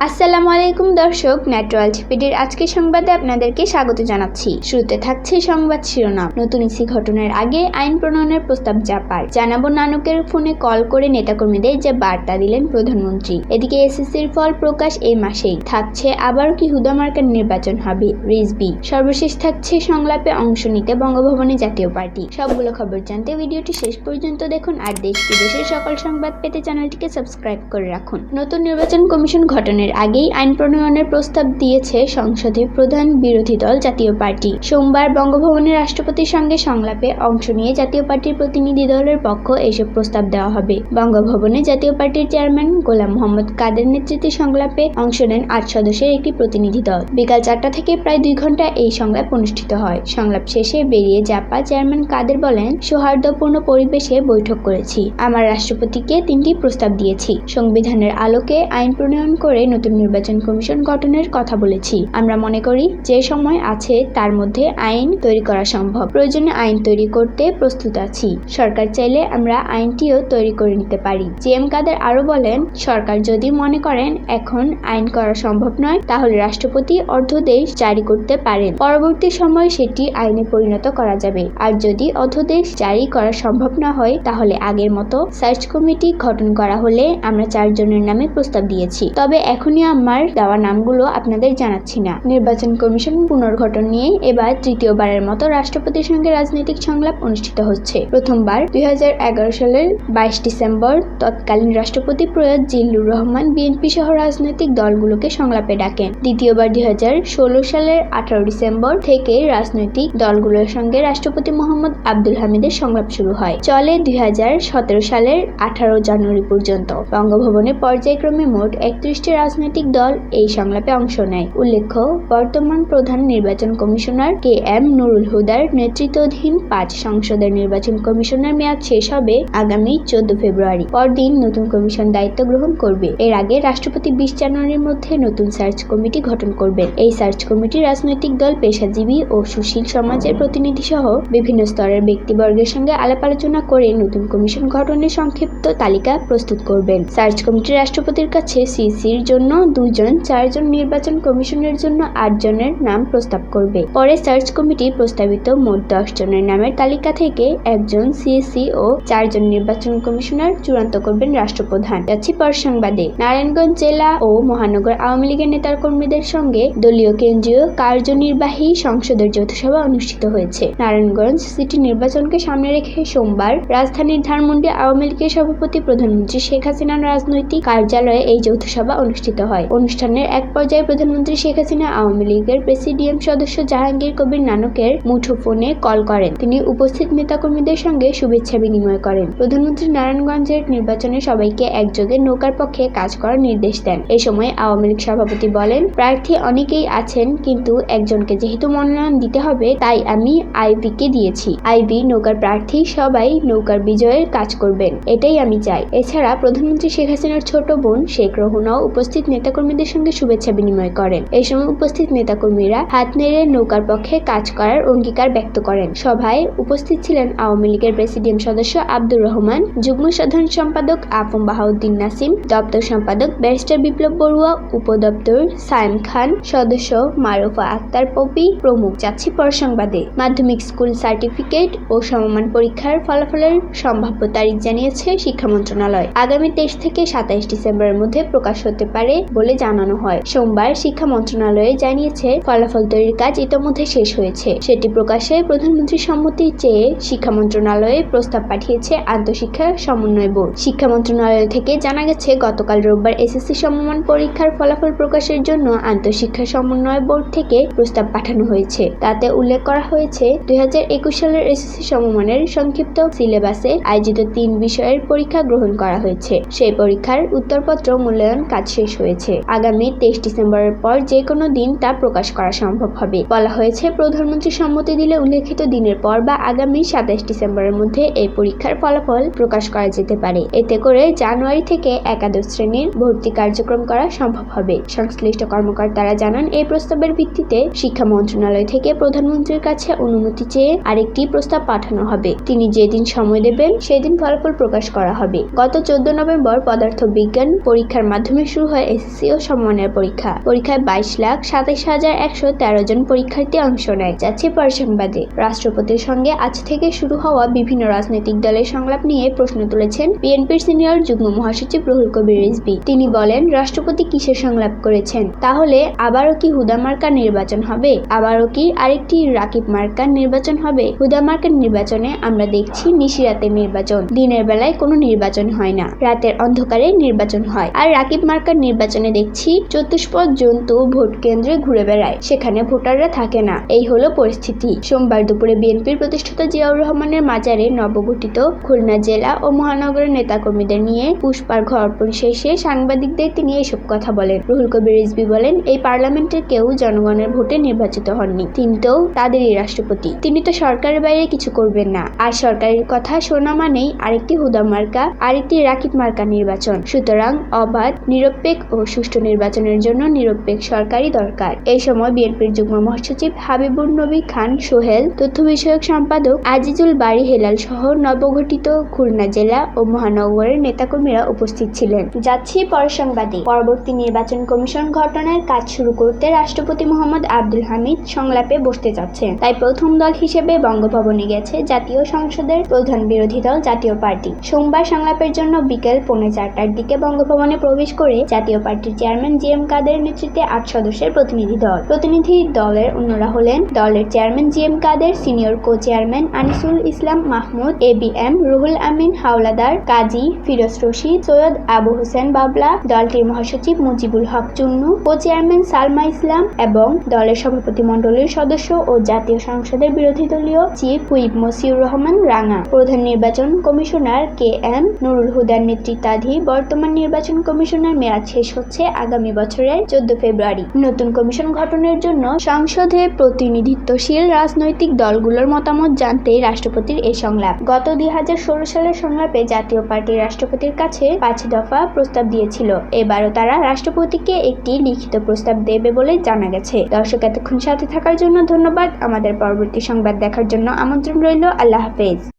আসসালামু আলাইকুম দর্শক নেটওয়ার্ল্ড টিভির আজকের সংবাদে আপনাদেরকে স্বাগত জানাচ্ছি। শুরুতে থাকছে সংবাদ শিরোনাম। নতুন ইসি ঘটনার আগে আইন প্রণয়নের প্রস্তাব চাপার জানাব নানকের ফোনে কল করে নেতাকর্মীদের যে বার্তা দিলেন প্রধানমন্ত্রী। এদিকে এসএসসির ফল প্রকাশ এই মাসেই। থাকছে আবারও কি হুদামার্কার নির্বাচন হবে রিজবি সর্বশেষ থাকছে সংলাপে অংশ নিতে বঙ্গভবনে জাতীয় পার্টি। সবগুলো খবর জানতে ভিডিওটি শেষ পর্যন্ত দেখুন আর দেশ বিদেশের সকল সংবাদ পেতে চ্যানেলটিকে সাবস্ক্রাইব করে রাখুন। নতুন নির্বাচন কমিশন গঠনের আগেই আইন প্রণয়নের প্রস্তাব দিয়েছে সংসদে প্রধান বিরোধী দল জাতীয় পার্টি। সোমবার বঙ্গভবনে রাষ্ট্রপতির সঙ্গে সংলাপে অংশ নিয়ে জাতীয় পার্টির প্রতিনিধি দলের পক্ষ এসব প্রস্তাব দেওয়া হবে। বঙ্গভবনে জাতীয় পার্টির চেয়ারম্যান গোলাম মোহাম্মদ কাদের নেতৃত্বে সংলাপে অংশ নেন আট সদস্যের একটি প্রতিনিধি দল। বিকাল চারটা থেকে প্রায় দুই ঘণ্টা এই সংলাপ অনুষ্ঠিত হয়। সংলাপ শেষে বেরিয়ে জাপা চেয়ারম্যান কাদের বলেন, সৌহার্দ্যপূর্ণ পরিবেশে বৈঠক করেছি। আমার রাষ্ট্রপতিকে তিনটি প্রস্তাব দিয়েছি। সংবিধানের আলোকে আইন প্রণয়ন করে নতুন নির্বাচন কমিশন গঠনের কথা বলেছি। আমরা মনে করি যে সময় আছে, তার মধ্যে আইন তৈরি করা সম্ভব। প্রয়োজনে আইন তৈরি করতে প্রস্তুত আছি। সরকার চাইলে আমরা আইনটিও তৈরি করে নিতে পারি। জি এম কাদের আরও বলেন, সরকার যদি মনে করেন এখন আইন করা সম্ভব নয়, তাহলে রাষ্ট্রপতি অর্ধদেশ জারি করতে পারেন। পরবর্তী সময় সেটি আইনে পরিণত করা যাবে। আর যদি অধ্যাদেশ জারি করা সম্ভব না হয়, তাহলে আগের মতো সার্চ কমিটি গঠন করা হলে আমরা চারজনের নামে প্রস্তাব দিয়েছি। তবে এখনই আমার দেওয়া নামগুলো আপনাদের জানাচ্ছি না। নির্বাচন কমিশন পুনর্গঠন নিয়ে এবার তৃতীয়বারের মতো রাষ্ট্রপতির সঙ্গে রাজনৈতিক সংলাপ অনুষ্ঠিত হচ্ছে। প্রথমবার দুই সালের বাইশ ডিসেম্বর তৎকালীন রাষ্ট্রপতি প্রয়াত জিল্লুর রহমান বিএনপি সহ রাজনৈতিক দলগুলোকে সংলাপে ডাকেন। দ্বিতীয়বার দুই হাজার ষোলো সালের আঠারো ডিসেম্বর থেকে রাজনৈতিক দলগুলোর সঙ্গে রাষ্ট্রপতি মোহাম্মদ আব্দুল হামিদের সংলাপ শুরু হয়। চলে দুই হাজার সতেরো সালের আঠারো জানুয়ারি পর্যন্ত। বঙ্গভবনে পর্যায়ক্রমে মোট একত্রিশটি রাজনৈতিক দল এই সংলাপে অংশ নেয়। উল্লেখ্য, বর্তমান প্রধান নির্বাচন কমিশনার কে এম নুরুল হুদার নেতৃত্বাধীন পাঁচ সংসদের নির্বাচন কমিশনার মেয়াদ শেষ হবে আগামী চোদ্দ ফেব্রুয়ারি। পরদিন নতুন কমিশন দায়িত্ব গ্রহণ করবে। এর আগে রাষ্ট্রপতি বিশ জানুয়ারির মধ্যে নতুন সার্চ কমিটি গঠন করবেন। এই সার্চ কমিটি রাজনৈতিক দল, পেশাজীবী ও সুশীল সমাজের প্রতিনিধি সহ বিভিন্ন স্তরের ব্যক্তিবর্গের সঙ্গে আলাপ আলোচনা করে নতুন কমিশন গঠনের সংক্ষিপ্ত তালিকা প্রস্তুত করবেন। সার্চ কমিটি রাষ্ট্রপতির কাছে সিসির জন্য দুইজন, চারজন নির্বাচন কমিশনের জন্য আট জনের নাম প্রস্তাব করবে। পরে সার্চ কমিটি প্রস্তাবিত মোট দশ জনের নামের তালিকা থেকে একজন সিএসি ও চারজন নির্বাচন কমিশনার চূড়ান্ত করবেন রাষ্ট্রপ্রধান। যাচ্ছি পর সংবাদে নারায়ণগঞ্জ জেলা ও মহানগর আওয়ামী লীগের নেতার কর্মীদের সঙ্গে দলীয় কেন্দ্রীয় কার্যনির্বাহী সংসদের যৌথ সভা অনুষ্ঠিত হয়েছে। নারায়ণগঞ্জ সিটি নির্বাচনকে সামনে রেখে সোমবার রাজধানীর ধানমন্ডি আওয়ামী লীগের সভাপতি প্রধানমন্ত্রী শেখ হাসিনার রাজনৈতিক কার্যালয়ে এই যৌথ সভা অনুষ্ঠিত হয়। অনুষ্ঠানের এক পর্যায়ে প্রধানমন্ত্রী শেখ হাসিনা আওয়ামী লীগের প্রেসিডিয়াম সদস্য জাহাঙ্গীর কবির নানকের মুঠোফোনে কল করেন। তিনি উপস্থিত নেতাকর্মীদের সঙ্গে শুভেচ্ছা বিনিময় করেন। প্রধানমন্ত্রী নারায়ণগঞ্জের নির্বাচনে সবাইকে একযোগে নৌকার পক্ষে কাজ করার নির্দেশ দেন। এ সময় আওয়ামী লীগ সভাপতি বলেন, প্রার্থী অনেকেই আছেন, কিন্তু একজনকে যেহেতু মনোনয়ন দিতে হবে, তাই আমি আইবিকে দিয়েছি। আইবি নৌকার প্রার্থী সবাই নৌকার বিজয়ের কাজ করবেন, এটাই আমি চাই। এছাড়া প্রধানমন্ত্রী শেখ হাসিনার ছোট বোন শেখ রহুনাও উপস্থিত নেতাকর্মীদের সঙ্গে শুভেচ্ছা বিনিময় করেন। এই সময় উপস্থিত নেতাকর্মীরা হাত নেড়ে নৌকার পক্ষে কাজ করার অঙ্গীকার ব্যক্ত করেন। সভায় উপস্থিত ছিলেন আওয়ামী লীগের প্রেসিডিয়াম সদস্য আব্দুর রহমান, যুগ্ম সাধারণ সম্পাদক আফম বাহাউদ্দিন নাসিম, দপ্তর সম্পাদক ব্যারিস্টার বিপ্লব বড়ুয়া, উপদপ্তর সায়েম খান, সদস্য মারুফা আক্তার পপি, প্রমুখ যাচ্ছি পর সংবাদে মাধ্যমিক স্কুল সার্টিফিকেট ও সমমান পরীক্ষার ফলাফলের সম্ভাব্য তারিখ জানিয়েছে শিক্ষা মন্ত্রণালয়। আগামী তেইশ থেকে সাতাইশ ডিসেম্বরের মধ্যে প্রকাশ হতে পারে বলে জানানো হয়। সোমবার শিক্ষা মন্ত্রণালয়ে জানিয়েছে, ফলাফল তৈরির কাজ ইতোমধ্যে শেষ হয়েছে। সেটি প্রকাশে প্রধানমন্ত্রীর সম্মতি চেয়ে শিক্ষা মন্ত্রণালয়ে প্রস্তাব পাঠিয়েছে আন্তঃশিক্ষা সমন্বয় বোর্ড। শিক্ষা মন্ত্রণালয় থেকে জানা গেছে, গতকাল রোববার এসএসসি সমমান পরীক্ষার ফলাফল প্রকাশের জন্য আন্তঃশিক্ষা সমন্বয় বোর্ড থেকে প্রস্তাব পাঠানো হয়েছে। তাতে উল্লেখ করা হয়েছে, দুই হাজার একুশ সালের এসএসসি সমমানের সংক্ষিপ্ত সিলেবাসে আয়োজিত তিন বিষয়ের পরীক্ষা গ্রহণ করা হয়েছে। সেই পরীক্ষার উত্তরপত্র মূল্যায়ন কাজ শেষ হয়েছে। আগামী তেইশ ডিসেম্বরের পর যে কোনো দিন তা প্রকাশ করা সম্ভব হবে। বলা হয়েছে, প্রধানমন্ত্রী সম্মতি দিলে উল্লেখিত দিনের পর বা আগামী সাতাইশ ডিসেম্বরের মধ্যে এই পরীক্ষার ফলাফল প্রকাশ করা যেতে পারে। এতে করে জানুয়ারি থেকে একাদশ শ্রেণির ভর্তি কার্যক্রম করা সম্ভব হবে। সংশ্লিষ্ট কর্মকর্তারা জানান, এই প্রস্তাবের ভিত্তিতে শিক্ষা মন্ত্রণালয় থেকে প্রধানমন্ত্রীর কাছে অনুমতি চেয়ে আরেকটি প্রস্তাব পাঠানো হবে। তিনি যেদিন সময় দেবেন, সেদিন ফলাফল প্রকাশ করা হবে। গত চোদ্দ নভেম্বর পদার্থ বিজ্ঞান পরীক্ষার মাধ্যমে শুরু হয় এসএসসি ও সমমানের পরীক্ষা। পরীক্ষায় বাইশ লাখ সাতাইশ হাজার একশো তেরো জন পরীক্ষার্থী অংশ নেয়। যাচ্ছে পরসংবাদে। রাষ্ট্রপতির সঙ্গে আজ থেকে শুরু হওয়া বিভিন্ন রাজনৈতিক দলের সংলাপ নিয়ে প্রশ্ন তুলেছেন বিএনপির সিনিয়র যুগ্ম মহাসচিব রুহুল কবির রিজভী। তিনি বলেন, রাষ্ট্রপতি কিসের সংলাপ করেছেন? তাহলে আবারও কি হুদা মার্কার নির্বাচন হবে? আবারও কি আরেকটি রাকিব মার্কার নির্বাচন হবে? হুদা মার্কার নির্বাচনে আমরা দেখছি নিশিরাতের নির্বাচন। দিনের বেলায় কোনো নির্বাচন হয় না। রাতের অন্ধকারে নির্বাচন হয়। আর রাকিব মার্কার নির্বাচনে দেখছি চতুষ্পদ জন্তু ভোট কেন্দ্রে ঘুরে বেড়ায়। সেখানে ভোটাররা থাকে না। এই হলো পরিস্থিতি। সোমবার দুপুরে বিএনপির প্রতিষ্ঠাতা জিয়াউর রহমানের মাজারে নবগঠিত খুলনা জেলা ও মহানগরের নেতাকর্মীদের নিয়ে পুষ্পার্ঘ অর্পণ শেষে সাংবাদিকদের তিনি এসব কথা বলেন। রুহুল কবির রিজবি বলেন, এই পার্লামেন্টের কেউ জনগণের ভোটে নির্বাচিত হননি। তিনি তো তাদেরই রাষ্ট্রপতি। তিনি তো সরকারের বাইরে কিছু করবেন না। আর সরকারের কথা শোনা মানেই আরেকটি হুদা মার্কা, আরেকটি রাকিব মার্কা নির্বাচন। সুতরাং অবাধ, নিরপেক্ষ ও সুষ্ঠু নির্বাচনের জন্য নিরপেক্ষ সরকারই দরকার। এই সময় বিএনপির যুগ্ম মহাসচিব হাবিবুর নবী খান সোহেল, তথ্য বিষয়ক সম্পাদক আজিজুল বাড়ি হেলাল সহ নবগঠিত খুলনা জেলা ও মহানগরের নেতাকর্মীরা উপস্থিত ছিলেন। যাচ্ছি পরসংবাদে। পরবর্তী নির্বাচন কমিশন ঘটনার কাজ শুরু করতে রাষ্ট্রপতি মোহাম্মদ আব্দুল হামিদ সংলাপে বসতে যাচ্ছেন। তাই প্রথম দল হিসেবে বঙ্গভবনে গেছে জাতীয় সংসদের প্রধান বিরোধী দল জাতীয় পার্টি। সোমবার সংলাপের জন্য বিকেল পৌনে চারটার দিকে বঙ্গভবনে প্রবেশ করে জাতীয় পার্টির চেয়ারম্যান জি এম কাদের নেতৃত্বে আট সদস্যের প্রতিনিধি দল। প্রতিনিধি দলের অন্যরা হলেন দলের chairman G M Kader, senior co chairman Anisul Islam Mahmud, A B M, Ruhul Amin Howlader, Kazi Firoz Rashid, Syed Abu Hossain Babla, দলটির মহাসচিব মুজিবুল হক চুন্নু কো চেয়ারম্যান সালমা ইসলাম এবং দলের সভাপতি মণ্ডলীর সদস্য ও জাতীয় সংসদের বিরোধী দলীয় চিফ হুইপ মসিউর রহমান রাঙা। প্রধান নির্বাচন কমিশনার কে এম নুরুল হুদার নেতৃত্বাধীন বর্তমান নির্বাচন কমিশনের মেয়াদ শেষ হচ্ছে আগামী বছরের চোদ্দ ফেব্রুয়ারি। নতুন কমিশন গঠনের জন্য সংসদে প্রতিনিধিত্বশীল রাজনৈতিক দলগুলোর মতামত জানতে রাষ্ট্রপতির এই সংলাপ। গত দুই হাজার ষোলো সালের সংলাপে জাতীয় পার্টি রাষ্ট্রপতির কাছে পাঁচ দফা প্রস্তাব দিয়েছিল। এবারও তারা রাষ্ট্রপতিকে একটি লিখিত প্রস্তাব দেবে বলে জানা গেছে। দর্শক, এতক্ষণ সাথে থাকার জন্য ধন্যবাদ। আমাদের পরবর্তী সংবাদ দেখার জন্য আমন্ত্রণ রইল। আল্লাহ হাফেজ।